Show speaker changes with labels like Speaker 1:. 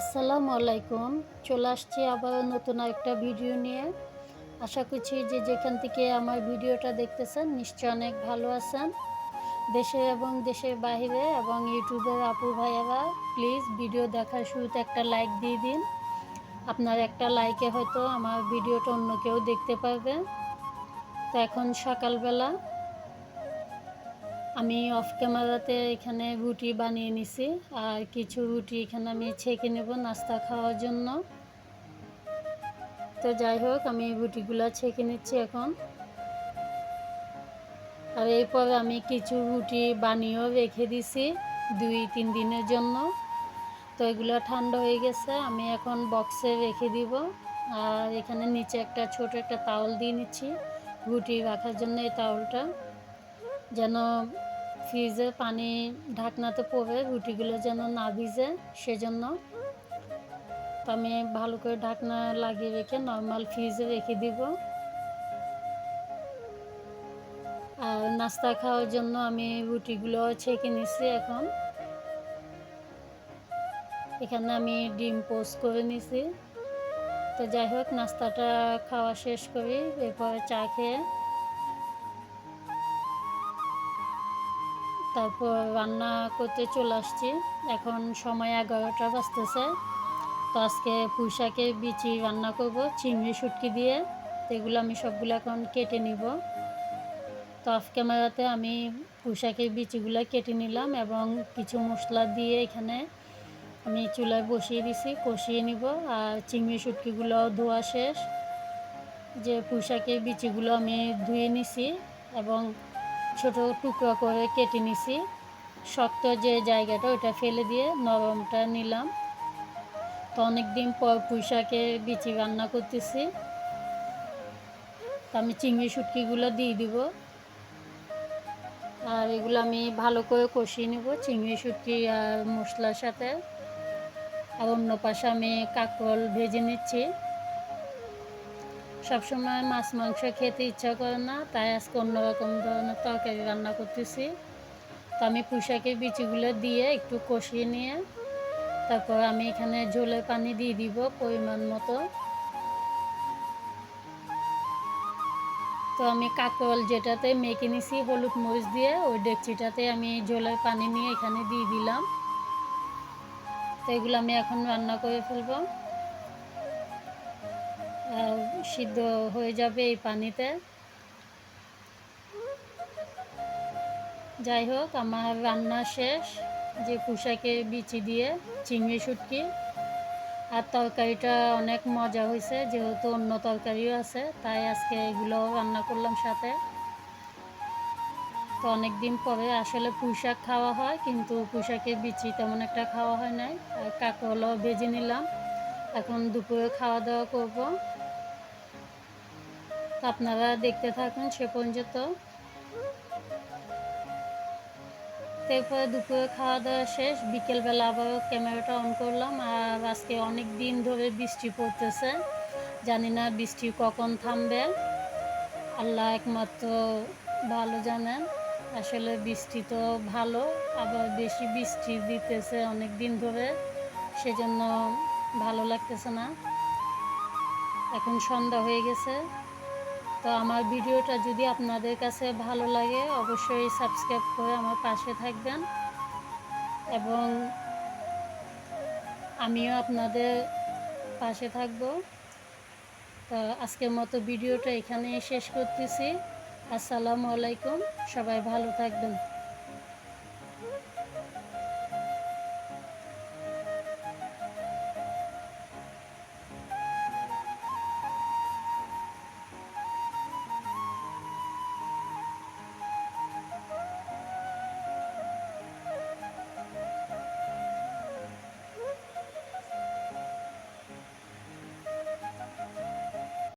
Speaker 1: আসসালামু আলাইকুম। চলে আসছি আবার নতুন একটা ভিডিও নিয়ে। আশা করছি যে যেখান থেকে আমার ভিডিওটা দেখতেছেন নিশ্চয় অনেক ভালো আছেন। দেশে এবং দেশের বাইরে এবং ইউটিউবের আপু ভাইয়ারা প্লিজ ভিডিও দেখার শুরুতে একটা লাইক দিয়ে দিন। আপনার একটা লাইকে হয়তো আমার ভিডিওটা অন্য কেউ দেখতে পারবে। তো এখন সকালবেলা আমি অফ ক্যামেরাতে এখানে রুটি বানিয়ে নিছি, আর কিছু রুটি এখানে আমি ছেঁকে নেব নাস্তা খাওয়ার জন্য। তো যাই হোক, আমি রুটিগুলো ছেঁকে নিচ্ছি এখন। আর এরপর আমি কিছু রুটি বানিয়েও রেখে দিছি দুই, তিন দিনের জন্য। তো এগুলো ঠান্ডা হয়ে গেছে, আমি এখন বক্সে রেখে দিব। আর এখানে নিচে একটা ছোট একটা তাওল দিয়ে নিচ্ছি, রুটি রাখার জন্য এই তাওলটা যেন ফ্রিজে পানি ঢাকনাতে পড়ে রুটিগুলো যেন না ভিজে, সেজন্য তো আমি ভালো করে ঢাকনা লাগিয়ে রেখে নর্মাল ফ্রিজে রেখে দিব। আর নাস্তা খাওয়ার জন্য আমি রুটিগুলো ছেঁকে নিচ্ছি এখন। এখানে আমি ডিম পোস্ট করে নিছি তো যাই হোক, নাস্তাটা খাওয়া শেষ করি, এরপর চা খেয়ে তারপর রান্না করতে চলে আসছি। এখন সময় এগারোটা বাজতেছে। তো আজকে পুঁইশাকে বিচি রান্না করব, চিংড়ি শুটকি দিয়ে। এগুলো আমি সবগুলো এখন কেটে নিব। তো অফ ক্যামেরাতে আমি পুঁইশাকের বিচিগুলো কেটে নিলাম এবং কিছু মশলা দিয়ে এখানে আমি চুলায় বসিয়ে দিছি, কষিয়ে নিব আর চিংড়ি শুটকিগুলো ধোয়া শেষ। যে পুঁইশাকের বিচিগুলো আমি ধুয়ে নিছি এবং ছোট টুকরো করে কেটে নিছি। শক্ত যে জায়গাটা, ওটা ফেলে দিয়ে নরমটা নিলাম। তো অনেক দিন পর পুঁইশাকের বিচি রান্না করতেছি। তো আমি চিংড়ি শুটকিগুলো দিয়ে দিব। আর এগুলো আমি ভালো করে কষিয়ে নেব চিংড়ি শুটকি আর মশলার সাথে। আর অন্য পাশে আমি কাঁকরোল ভেজে নিচ্ছি। সবসময় মাছ, মাংস খেতে ইচ্ছা করে না, তাই আজকে অন্যরকম ধরনের তরকারি রান্না করতেছি। তো আমি পুঁশাকের বিচিগুলো দিয়ে একটু কষিয়ে নিয়ে, তারপর আমি এখানে ঝোলের পানি দিয়ে দিব পরিমাণ মতো। তো আমি কাকল যেটাতে মেখে নিছি, হলুদ মরিচ দিয়ে, ওই ডেকচিটাতে আমি ঝোলের পানি নিয়ে এখানে দিয়ে দিলাম। তো এগুলো আমি এখন রান্না করে ফেলব। সিদ্ধ হয়ে যাবে এই পানিতে। যাই হোক, আমার রান্না শেষ। যে পোশাকের বিচি দিয়ে চিংড়ি শুটকি আর তরকারিটা অনেক মজা হয়েছে, যেহেতু অন্য তরকারিও আছে, তাই আজকে এগুলো রান্না করলাম সাথে। তো অনেক দিন পরে আসলে পুঁশাক খাওয়া হয়, কিন্তু পুঁশাকের বিচি তেমন একটা খাওয়া হয় নাই। আর কাকলও ভেজে নিলাম। এখন দুপুরে খাওয়া দাওয়া করব। আপনারা দেখতে থাকুন সে পর্যন্ত। তারপরে দুপুরে খাওয়া দাওয়া শেষ, বিকেলবেলা আবারও ক্যামেরাটা অন করলাম, আর আজকে অনেক দিন ধরে বৃষ্টি পড়তেছে। জানি না বৃষ্টি কখন থামবে। আল্লাহ একমাত্র ভালো জানেন আসলে বৃষ্টি তো ভালো, আবার বেশি বৃষ্টি দিতেছে অনেক দিন ধরে, সেজন্য ভালো লাগতেছে না। এখন সন্ধ্যা হয়ে গেছে। তো আমার ভিডিওটা যদি আপনাদের কাছে ভালো লাগে, অবশ্যই সাবস্ক্রাইব করে আমার পাশে থাকবেন। এবং আমিও আপনাদের পাশে থাকব। তো আজকের মতো ভিডিওটা এখানেই শেষ করতেছি। আসসালামু আলাইকুম। সবাই ভালো থাকবেন।